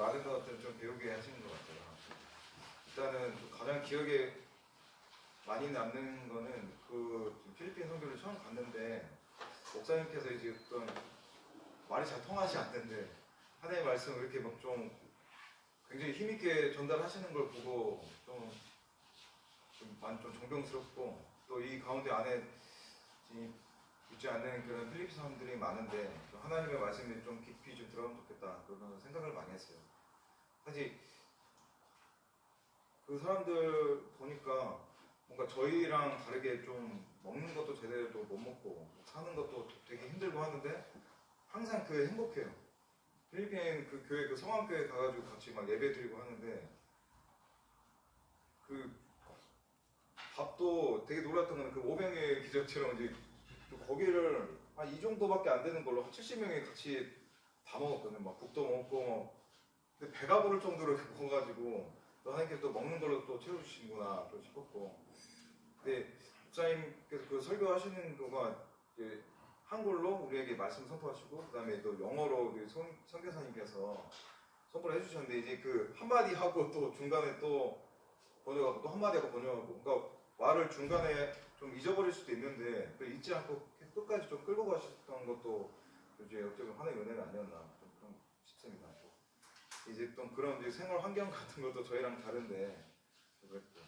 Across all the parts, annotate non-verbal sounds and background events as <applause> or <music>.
많은 것들을 좀 배우게 하시는 것 같아요. 일단은 가장 기억에 많이 남는 거는 그 필리핀 선교를 처음 갔는데 목사님께서 이제 어떤 말이 잘 통하지 않는데 하나님의 말씀을 이렇게 막 좀 굉장히 힘있게 전달하시는 걸 보고 좀, 좀 좀 존경스럽고 또 이 가운데 안에 이 있지 않는 그런 필리핀 사람들이 많은데 좀 하나님의 말씀이 좀 깊이 좀 들어가면 좋겠다 그런 생각을 많이 했어요. 사실 그 사람들 보니까 뭔가 저희랑 다르게 좀 먹는 것도 제대로 못 먹고 사는 것도 되게 힘들고 하는데 항상 그 행복해요. 필리핀 그 교회 그 성황교회 가가지고 같이 막 예배 드리고 하는데 그 밥도 되게 놀랐던 거는 그 오병의 기적처럼 이제 또 거기를 한 이 정도밖에 안 되는 걸로 한 70명이 같이 다 먹었거든요. 막 국도 먹고 막 근데 배가 부를 정도로 먹어가지고 또 하나님께서 또 먹는 걸로 또 채워주시는구나 또 싶었고 근데 목사님께서 그 설교하시는 거가 한글로 우리에게 말씀 선포하시고 그 다음에 또 영어로 우리 선, 선교사님께서 선포를 해주셨는데 이제 그 한마디 하고 또 중간에 또 번역하고 또 한마디 하고 번역하고 그러니까 말을 중간에 좀 잊어버릴 수도 있는데 그 잊지 않고 끝까지 좀 끌고 가셨던 것도 이제 보면 하나의 은혜가 아니었나. 이제 좀 그런 이제 생활 환경 같은 것도 저희랑 다른데 그랬고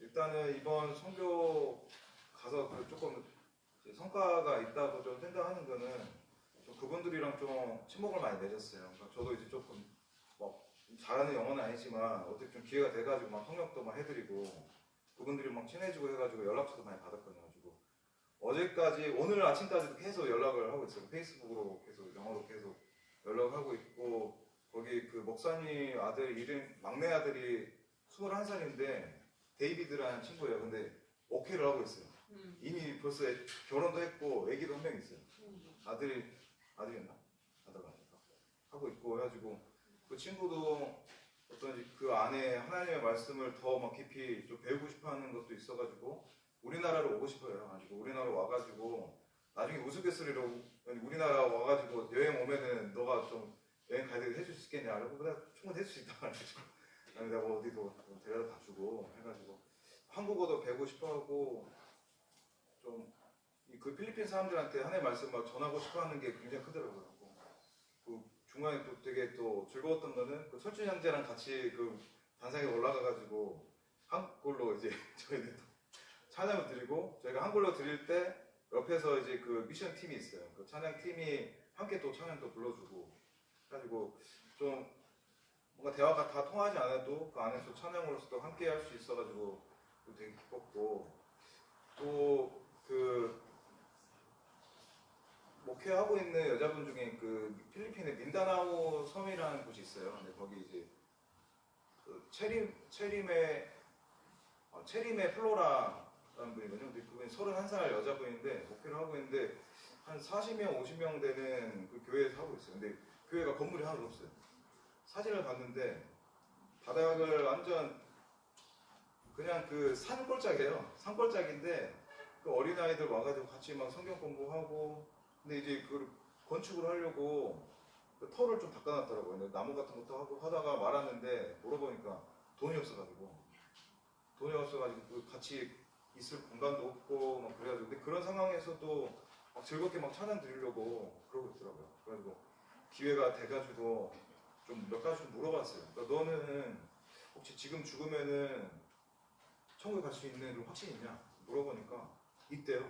일단은 이번 선교 가서 그 조금 성과가 있다고 좀 생각하는 거는 좀 그분들이랑 좀 친목을 많이 맺었어요. 그러니까 저도 이제 조금 뭐 잘하는 영어는 아니지만 어떻게 좀 기회가 돼가지고 막 통역도 막 해드리고 그분들이 막 친해지고 해가지고 연락처도 많이 받았거든요. 가지고 어제까지 오늘 아침까지도 계속 연락을 하고 있어요. 페이스북으로 계속 영어로 계속 연락하고 있고 목사님 아들 이름 막내 아들이 21살인데 데이비드라는 친구예요. 근데 오케이를 하고 있어요. 음. 이미 벌써 애- 결혼도 했고 애기도 한 명 있어요. 아들이 아들이었나? 아들가 하고 있고 해가지고 그 친구도 어떤 그 안에 하나님의 말씀을 더 막 깊이 좀 배우고 싶어하는 것도 있어가지고 우리나라로 오고 싶어요. 가지고 우리나라 로 와가지고 나중에 우스갯소리로 우리나라 와가지고 여행 오면은 너가 좀 여행 가야 되게 해줄 수 있겠냐? 그래서 내가 충분히 해줄 수 있다 그래가지고 그다음에 내가 뭐 어디도 데려다 봐주고 해가지고 한국어도 배우고 싶어하고 좀 그 필리핀 사람들한테 하나의 말씀 막 전하고 싶어하는 게 굉장히 크더라고요. 그 중간에 또 되게 또 즐거웠던 거는 그 설준 형제랑 같이 그 단상에 올라가가지고 한글로 이제 <laughs> 저희는 또 찬양을 드리고 저희가 한글로 드릴 때 옆에서 이제 그 미션 팀이 있어요. 그 찬양 팀이 함께 또 찬양도 불러주고 해 가지고 좀 뭔가 대화가 다 통하지 않아도 그 안에서 찬양으로서도 함께 할 수 있어가지고 또 되게 기뻤고 또 그 목회하고 있는 여자분 중에 그 필리핀의 민다나오 섬이라는 곳이 있어요. 근데 거기 이제 그 체림 체림의 어, 체림의 플로라라는 분이거든요. 근데 그분이 31살 여자분인데 목회를 하고 있는데 한 40명, 50명 되는 그 교회에서 하고 있어요. 근데 교회가 건물이 하나도 없어요. 사진을 봤는데 바닥을 완전 그냥 그 산골짜기예요. 산골짜기인데 그 어린아이들 와가지고 같이 막 성경 공부하고 근데 이제 그걸 건축을 하려고 그 터를 좀 닦아놨더라고요. 나무 같은 것도 하고 하다가 말았는데 물어보니까 돈이 없어가지고 돈이 없어가지고 그 같이 있을 공간도 없고 막 그래가지고 근데 그런 상황에서도 막 즐겁게 막 찬양 드리려고 그러고 있더라고요. 그래가지고 기회가 돼가지고 좀 몇 가지 좀 물어봤어요. 그러니까 너는 혹시 지금 죽으면은 천국에 갈 수 있는 그런 확신이 있냐? 물어보니까 있대요.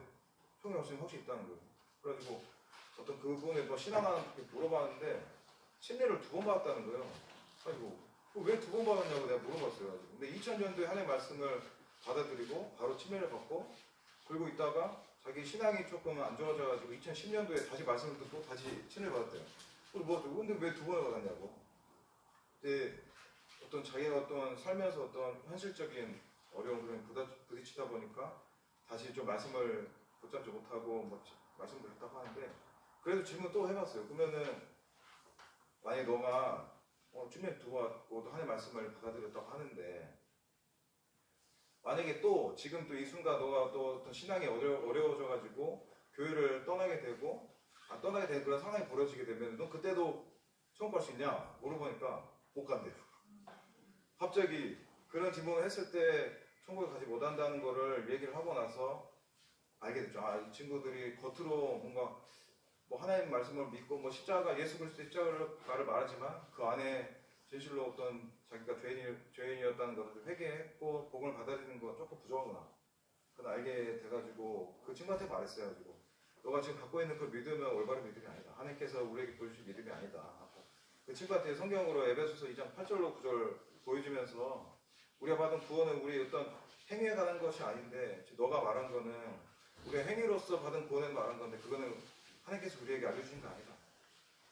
천국에 갈 수 있는 확신이 있다는 거예요. 그래가지고 어떤 그분의 뭐 신앙한테 물어봤는데 침례를 두 번 받았다는 거예요. 그래가지고 왜 두 번 받았냐고 내가 물어봤어요. 근데 2000년도에 하나의 말씀을 받아들이고 바로 침례를 받고 그리고 있다가 자기 신앙이 조금 안 좋아져가지고 2010년도에 다시 말씀을 듣고 다시 침례를 받았대요. 그리고 뭐 근데 왜 두 번을 받았냐고. 근데 어떤 자기가 어떤 살면서 어떤 현실적인 어려움을 부딪- 부딪히다 보니까 다시 좀 말씀을 붙잡지 못하고 뭐 말씀도 했다고 하는데 그래도 질문 또 해봤어요. 그러면은 만약 너가 어, 주님 두고 왔고 또 하나님 말씀을 받아들였다고 하는데 만약에 또 지금 또 이 순간 너가 또 어떤 신앙이 어려, 어려워져가지고 교회를 떠나게 되고 아, 떠나게 되는 그런 상황이 벌어지게 되면 너 그때도 처음 갈수 있냐 물어보니까 못 간대요. 갑자기 그런 질문을 했을 때 천국에 가지 못한다는 거를 얘기를 하고 나서 알게 됐죠. 아, 이 친구들이 겉으로 뭔가 뭐 하나님 말씀을 믿고 뭐 십자가 예수 그리스도 십자가를 말하지만 그 안에 진실로 어떤 자기가 죄인이, 죄인이었다는 것을 회개했고 복음을 받아들이는 거 조금 부족하구나. 그건 알게 돼가지고 그 친구한테 말했어요. 너가 지금 갖고 있는 그 믿음은 올바른 믿음이 아니다. 하나님께서 우리에게 보여주신 믿음이 아니다. 그 친구한테 성경으로 에베소서 2장 8절로 9절 보여주면서 우리가 받은 구원은 우리 어떤 행위에 관한 것이 아닌데 너가 말한 거는 우리의 행위로서 받은 구원을 말한 건데 그거는 하나님께서 우리에게 알려주신 거 아니다.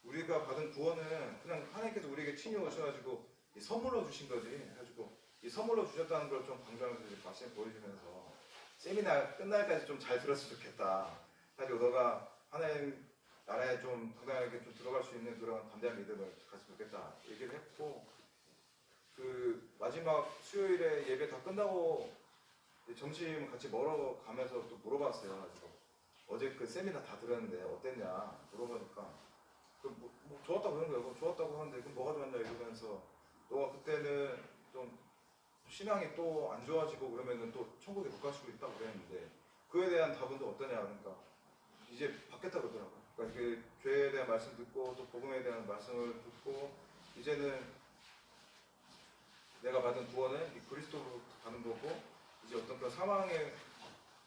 우리가 받은 구원은 그냥 하나님께서 우리에게 친히 오셔가지고 이 선물로 주신 거지. 해가지고 이 선물로 주셨다는 걸 좀 강조하면서 말씀 보여주면서 세미나 끝날까지 좀 잘 들었으면 좋겠다. 가지고 너가 하나님 나라에 좀 당당하게 좀 들어갈 수 있는 그런 담대한 믿음을 가지면 좋겠다. 얘기를 했고 그 마지막 수요일에 예배 다 끝나고 점심 같이 먹으러 가면서 또 물어봤어요. 가지고 어제 그 세미나 다 들었는데 어땠냐 물어보니까 그 뭐, 뭐 좋았다고 그런 거예요. 좋았다고 하는데 그럼 뭐가 좋았냐 이러면서 너가 그때는 좀 신앙이 또 안 좋아지고 그러면은 또 천국에 못 갈 수도 있다고 그랬는데 그에 대한 답은 또 어떠냐 그러니까 이제 바뀌었다 그러더라고요. 그러니까 그 죄에 대한 말씀 듣고 또 복음에 대한 말씀을 듣고 이제는 내가 받은 구원은 이 그리스도로 가는 거고 이제 어떤 그 사망의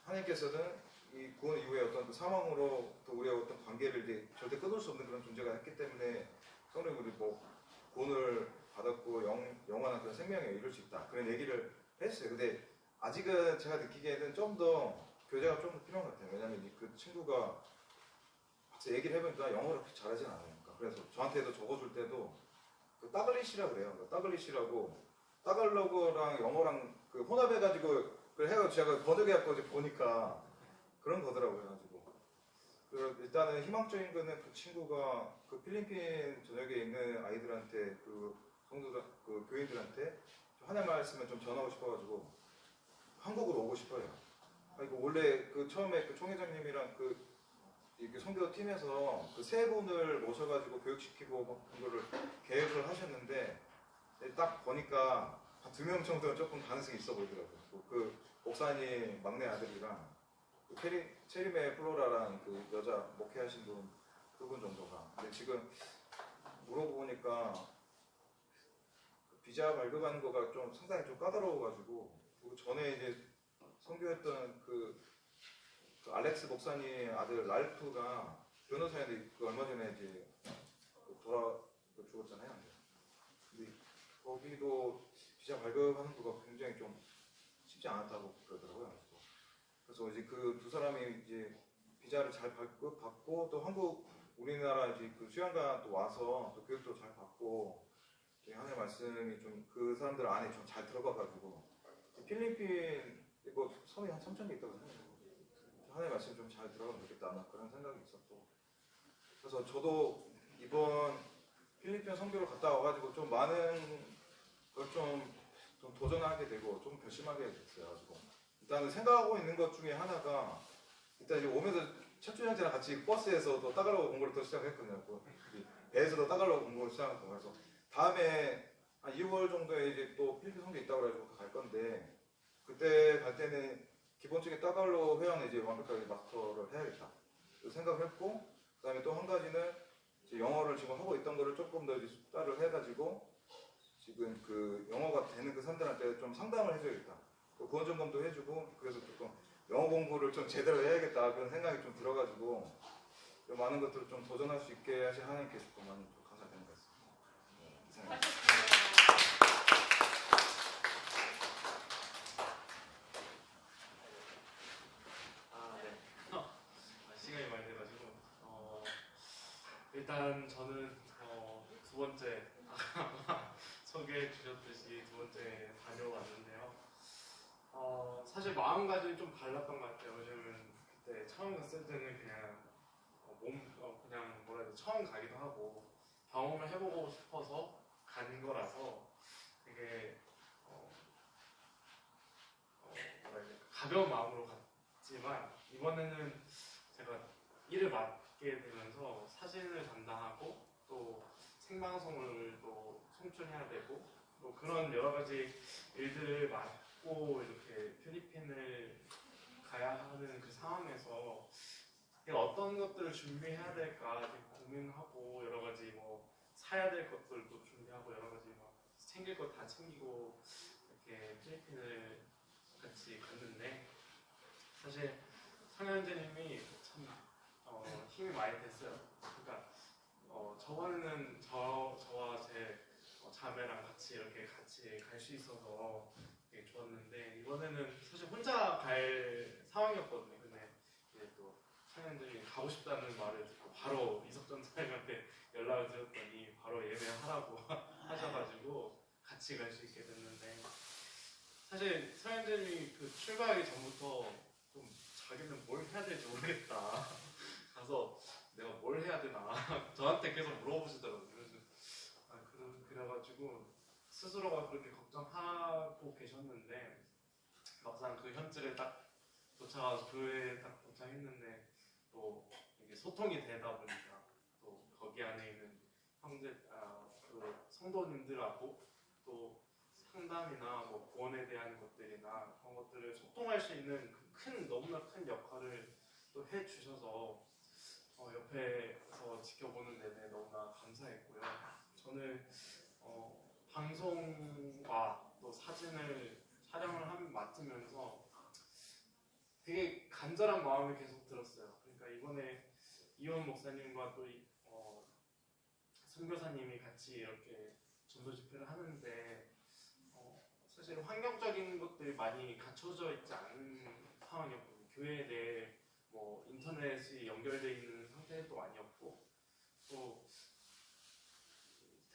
하나님께서는 이 구원 이후에 어떤 그 사망으로 또 우리의 어떤 관계를 이제 절대 끊을 수 없는 그런 존재가 했기 때문에 성령 우리 뭐 구원을 받았고 영, 영원한 그런 생명에 이룰 수 있다 그런 얘기를 했어요. 근데 아직은 제가 느끼기에는 좀더 교제가 좀 더 필요한 것 같아요. 왜냐면 이그 친구가 박사 얘기를 해보니까 영어를 그렇게 잘하진 않아요. 그러니까 그래서 저한테도 적어줄 때도 그 따글리시라 그래요. 그 따글리시라고 따갈로그랑 영어랑 그 혼합해가지고 그걸 해가지고 제가 번역해갖고 보니까 그런 거더라고요. 그래가지고 그 일단은 희망적인 거는 그 친구가 그 필리핀 전역에 있는 아이들한테 그 성도들 그 교인들한테 하나님 말씀을 좀 전하고 싶어가지고 한국으로 오고 싶어요. 아니 그 원래 그 처음에 그 총회장님이랑 그 이렇게 선교 팀에서 그 세 분을 모셔가지고 교육시키고 막 그거를 계획을 하셨는데 딱 보니까 한두명 정도는 조금 가능성이 있어 보이더라고요. 그- 그 목사님 막내 아들이랑 그 체리, 체리메 플로라라는 그 여자 목회하신 분 그분 정도가. 근데 지금 물어보니까 그 비자 발급하는 거가 좀 상당히 좀 까다로워가지고 그 전에 이제 선교했던 그, 그 알렉스 목사님 아들 랄프가 변호사인데 그 얼마 전에 이제 그 돌아 그 죽었잖아요. 근데 거기도 비자 발급하는 거가 굉장히 좀 쉽지 않았다고 그러더라고요. 그래서 이제 그 두 사람이 이제 비자를 잘 발급 받고 또 한국 우리나라 이제 그 수양관 또 와서 또 교육도 잘 받고 하나의 말씀이 좀 그 사람들 안에 좀 잘 들어가가지고 필리핀 이거 섬이 한 3천 개 있다고 생각해요. 하나의 말씀 좀 잘 들어가면 좋겠다 그런 생각이 있었고 그래서 저도 이번 필리핀 선교를 갔다 와가지고 좀 많은 걸좀 좀 도전하게 되고 좀 결심하게 됐어요. 일단은 생각하고 있는 것 중에 하나가 일단 이제 오면서 첫주년째랑 같이 버스에서 또 따갈로그 공부를 또 시작했거든요. 또이 배에서도 따갈로그 공부를 시작했고 그래서 다음에 한 2월 정도에 이제 또 필리핀 선교 있다고 그래가지고 갈 건데 그때 갈 때는 기본적인 따갈로 회화는 이제 완벽하게 마스터를 해야겠다 그 생각을 했고 그 다음에 또 한 가지는 영어를 지금 하고 있던 거를 조금 더 이제 숙달을 해가지고 지금 그 영어가 되는 그 사람들한테 좀 상담을 해줘야겠다. 또 구원 점검도 해주고 그래서 조금 영어 공부를 좀 제대로 해야겠다 그런 생각이 좀 들어가지고 좀 많은 것들을 좀 도전할 수 있게 하신 하나님께 조금 많이 좀 감사드리는 것 같습니다. 네, 이상입니다. 아, 네. 아, 시간이 많이 돼가지고 어, 일단 저는 어, 두 번째 <laughs> 소개해 주셨듯이 두 번째 다녀왔는데요. 어, 사실 마음가짐이 좀 달랐던 것 같아요. 왜냐면 그때 처음 갔을 때는 그냥 어, 몸 어, 그냥 뭐라 해야 돼 처음 가기도 하고 경험을 해보고 싶어서 간 거라서 되게 어, 어, 뭐라 해야 돼 가벼운 마음으로 갔지만 이번에는 제가 일을 맡게 되면서 사진을 담당하고 또 생방송을 또 송출해야 되고 뭐 그런 여러 가지 일들을 맡고 이렇게 필리핀을 가야 하는 그 상황에서 어떤 것들을 준비해야 될까 고민하고 여러 가지 뭐 사야 될 것들도 준비하고 여러 가지 막 챙길 것 다 챙기고 이렇게 필리핀을 같이 갔는데 사실 성현재님이 참 어, 힘이 많이 됐어요. 그러니까 어, 저번에는 저 저와 제 어, 자매랑 같이 이렇게 같이 갈 수 있어서 되게 좋았는데 이번에는 사실 혼자 갈 상황이었거든요. 근데 이제 또 성현재님이 가고 싶다는 말을 듣고 바로 이석전 사장님한테 연락을 드렸더니 바로 예매하라고 <laughs> 하셔가지고 같이 갈 수 있게 됐는데 사실 서현진이 그 출발하기 전부터 좀 자기는 뭘 해야 될지 모르겠다 가서 내가 뭘 해야 되나 저한테 계속 물어보시더라고요 그래서 아, 그래, 그래가지고 스스로가 그렇게 걱정하고 계셨는데 막상 그 현지를 딱 도착해서 교회에 딱 도착했는데 또 이게 소통이 되다 보니까 또 거기 안에 있는 형제 아, 그 성도님들하고 또 상담이나 뭐 구원에 대한 것들이나 그런 것들을 소통할 수 있는 그 큰 너무나 큰 역할을 또 해주셔서 어, 옆에서 지켜보는 내내 너무나 감사했고요. 저는 어, 방송과 또 사진을 촬영을 하면 맡으면서 되게 간절한 마음이 계속 들었어요. 그러니까 이번에 이원 목사님과 또 이, 어, 선교사님이 같이 이렇게 전도 집회를 하는데 어, 사실 환경적인 것들이 많이 갖춰져 있지 않은 상황이었거든요. 교회 내에 뭐 인터넷이 연결돼 있는 상태도 아니었고 또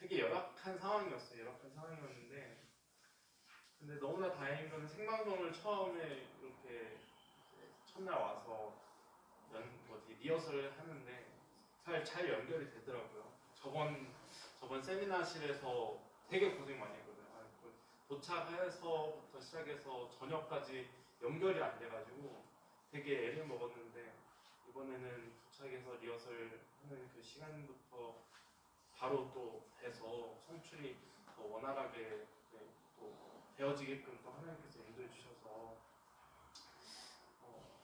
되게 열악한 상황이었어요. 열악한 상황이었는데 근데 너무나 다행인 건 생방송을 처음에 이렇게 첫날 와서 연 뭐지 리허설을 하는데 잘, 잘 연결이 되더라고요. 저번 저번 세미나실에서 되게 고생 많이 했거든요. 아, 그 도착해서부터 시작해서 저녁까지 연결이 안 돼가지고 되게 애를 먹었는데 이번에는 도착해서 리허설 하는 그 시간부터 바로 또 돼서 송출이 더 원활하게 네, 또 되어지게끔 또 하나님께서 인도해 주셔서 어,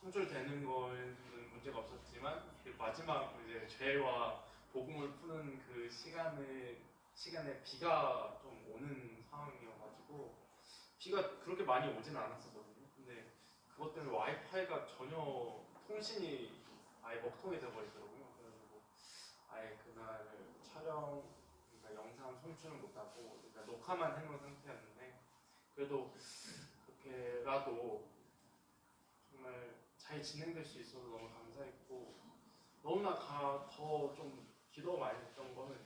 송출되는 거에는 문제가 없었지만 그 마지막 이제 죄와 복음을 푸는 그 시간에 시간에 비가 좀 오는 상황이어가지고 비가 그렇게 많이 오진 않았었거든요. 근데 그것 때문에 와이파이가 전혀 통신이 아예 먹통이 돼버리더라고요. 아예 그날 촬영 그러니까 영상 송출을 못하고 그러니까 녹화만 해놓은 상태였는데 그래도 그렇게라도 정말 잘 진행될 수 있어서 너무 감사했고 너무나 더 좀 기도 많이 했던 거는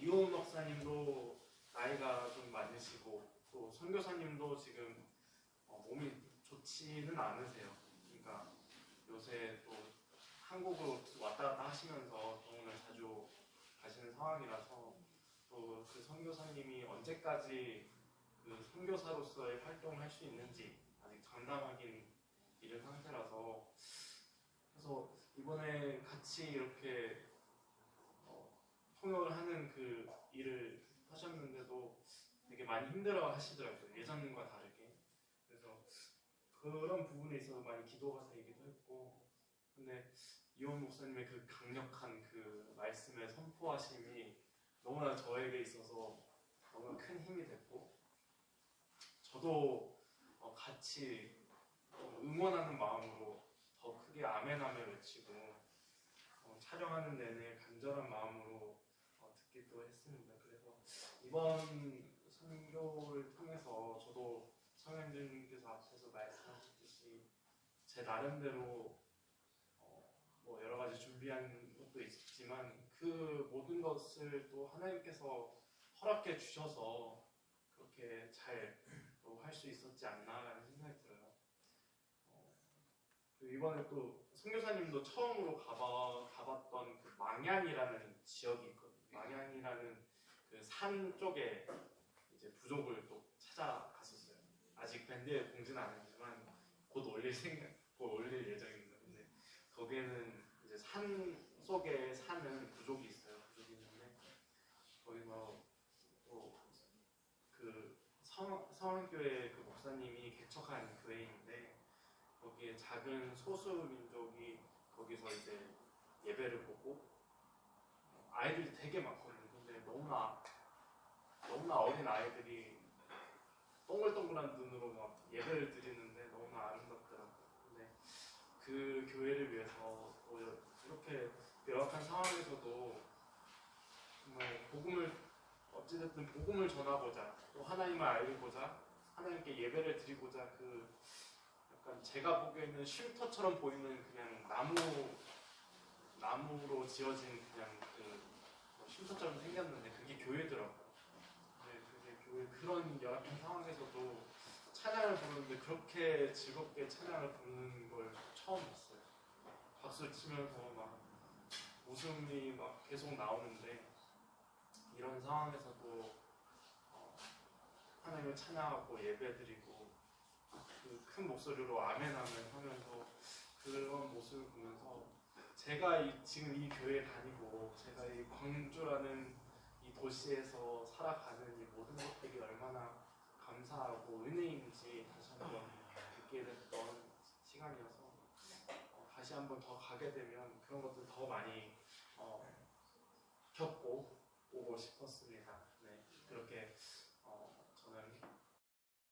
이호은 목사님도 나이가 좀 많으시고 또 선교사님도 지금 어, 몸이 좋지는 않으세요. 그러니까 요새 또 한국으로 왔다 갔다 하시면서 상황이라서 또 그 선교사님이 언제까지 그 선교사로서의 활동을 할 수 있는지 아직 장담하긴 이른 상태라서 그래서 이번에 같이 이렇게 어, 통역을 하는 그 일을 하셨는데도 되게 많이 힘들어 하시더라고요. 예전과 다르게. 그래서 그런 부분에 있어서 많이 기도가 되기도 했고 근데 이원 목사님의 그 강력한 그 말씀의 선포하심이 너무나 저에게 있어서 너무나 큰 힘이 됐고 저도 어, 같이 좀 응원하는 마음으로 더 크게 아멘 아멘 외치고 어, 촬영하는 내내 간절한 마음으로 어, 듣기도 했습니다. 그래서 이번 선교를 통해서 저도 성현진님께서 앞에서 말씀하셨듯이 제 나름대로 가지 준비한 것도 있지만 그 모든 것을 또 하나님께서 허락해 주셔서 그렇게 잘할수 있었지 않나라는 생각이 들어요. 어, 그리고 이번에 또 선교사님도 처음으로 가봐, 가봤던 그 망양이라는 지역이 있거든요. 망양이라는 그 산 쪽에 이제 부족을 또 찾아갔었어요. 아직 밴드에 공지는 안 했지만 곧 올릴 생각, 곧 올릴 예정입니다. 근데 거기에는 산 속에 사는 부족이 있어요. 부족이 있는데 거기서 또그 성황교회 그 목사님이 개척한 교회인데 거기에 작은 소수 민족이 거기서 이제 예배를 보고 아이들이 되게 많거든요. 근데 너무나 너무나 어린 아이들이 동글동글한 눈으로 막 예배를 드리는데 너무나 아름답더라고요. 근데 그 교회를 위해서 또 이렇게 명확한 상황에서도 정말 복음을 어찌됐든 복음을 전하고자 또 하나님을 알고자 하나님께 예배를 드리고자 그 약간 제가 보기에는 쉼터처럼 보이는 그냥 나무 나무로 지어진 그냥 그 쉼터처럼 생겼는데 그게 교회더라고요. 네, 그게 교회 그런 열악한 상황에서도 찬양을 부르는데 그렇게 즐겁게 찬양을 부르는 걸 처음 봤어요. 박수를 치면서 막 웃음이 막 계속 나오는데 이런 상황에서도 어, 하나님을 찬양하고 예배드리고 그 큰 목소리로 아멘 아멘 하면서 그런 모습을 보면서 제가 이, 지금 이 교회 다니고 제가 이 광주라는 이 도시에서 살아가는 이 모든 것들이 얼마나 감사하고 은혜인지 다시 한번 느끼게 됐던 시간이어서 어, 다시 한번 더 가게 되면 그런 것들 더 많이 어, 겪고 오고 싶었습니다.